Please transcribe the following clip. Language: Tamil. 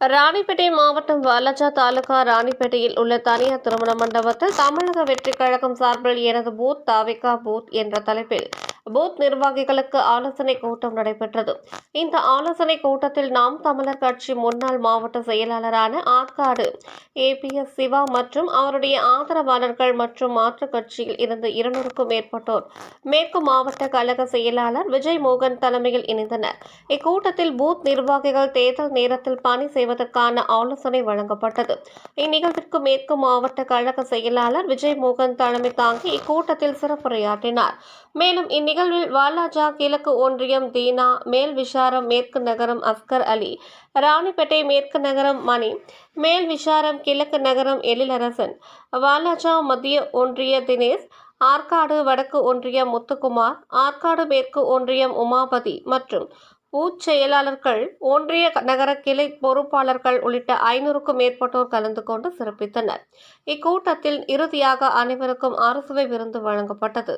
ராணிப்பேட்டை மாவட்டம் வாலாஜா தாலுகா ராணிப்பேட்டையில் உள்ள தனியார் திருமண மண்டபத்தில் தமிழக வெற்றி கழகம் சார்பில் எனது பூத் தாவிகா பூத் என்ற தலைப்பில் பூத் நிர்வாகிகளுக்கு ஆலோசனை கூட்டம் நடைபெற்றது. இந்த ஆலோசனை கூட்டத்தில் நாம் தமிழர் கட்சி முன்னாள் மாவட்ட செயலாளரான ஆற்காடு ஏபிஎஸ் சிவா மற்றும் அவருடைய ஆதரவாளர்கள் மற்றும் மாற்றுக் கட்சியில் இருந்து இருநூறுக்கும் மேற்பட்டோர் மேற்கு மாவட்ட கழக செயலாளர் விஜய் மோகன் தலைமையில் இணைந்தனர். இக்கூட்டத்தில் பூத் நிர்வாகிகள் தேர்தல் நேரத்தில் பணி செய்வதற்கான ஆலோசனை வழங்கப்பட்டது. இந்நிகழ்விற்கு மேற்கு மாவட்ட கழக செயலாளர் விஜய் மோகன் தலைமை தாங்கி இக்கூட்டத்தில் சிறப்புரையாற்றினார். மேலும் நிகழ்வில் வாலாஜா கிழக்கு ஒன்றியம் தீனா மேல் விஷாரம் மேற்கு நகரம் அஸ்கர் அலி ராணிப்பேட்டை மேற்கு நகரம் மணி மேல் விஷாரம் கிழக்கு நகரம் எழிலரசன் வாலாஜா மத்திய ஒன்றிய தினேஷ் ஆற்காடு வடக்கு ஒன்றியம் முத்துக்குமார் ஆற்காடு மேற்கு ஒன்றியம் உமாபதி மற்றும் ஊச்செயலாளர்கள் செயலாளர்கள் ஒன்றிய நகர கிளை பொறுப்பாளர்கள் உள்ளிட்ட ஐநூறுக்கும் மேற்பட்டோர் கலந்து கொண்டு சிறப்பித்தனர். இக்கூட்டத்தில் இறுதியாக அனைவருக்கும் அரசுவை விருந்து வழங்கப்பட்டது.